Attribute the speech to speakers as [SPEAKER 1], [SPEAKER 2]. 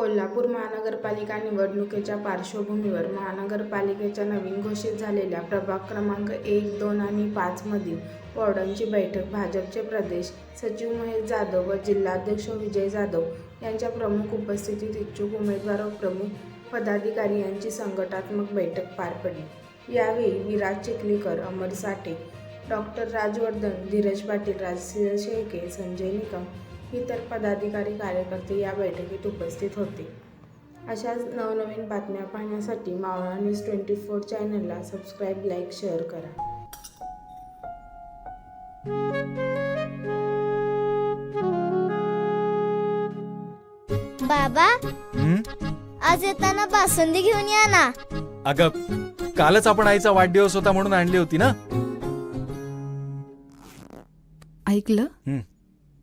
[SPEAKER 1] कोल्हापूर महानगरपालिका निवडणुकीच्या पार्श्वभूमीवर महानगरपालिकेच्या नवीन घोषित झालेल्या प्रभाग क्रमांक एक दोन आणि पाचमधील वॉर्डांची बैठक भाजपचे प्रदेश सचिव महेश जाधव व जिल्हाध्यक्ष विजय जाधव यांच्या प्रमुख उपस्थितीत इच्छुक उमेदवार व प्रमुख पदाधिकारी यांची संघटनात्मक बैठक पार पडली. यावेळी विराज चिखलीकर अमर साठे डॉक्टर राजवर्धन धीरज पाटील राजसिंह शेळके संजय निकम इतर पदाधिकारी कार्यकर्ते या बैठकीत उपस्थित होते. अशाच नवनवीन बातम्या पाहण्यासाठी मावळा न्यूज ट्वेंटी फोर चॅनलला सबस्क्राईब लाईक शेअर करा.
[SPEAKER 2] बाबा
[SPEAKER 3] हं?
[SPEAKER 2] आज येताना बासुंदी घेऊन या ना.
[SPEAKER 3] अगं कालच आपण आईचा वाढदिवस होता म्हणून आणली होती ना?
[SPEAKER 4] ऐकलं?
[SPEAKER 3] हं.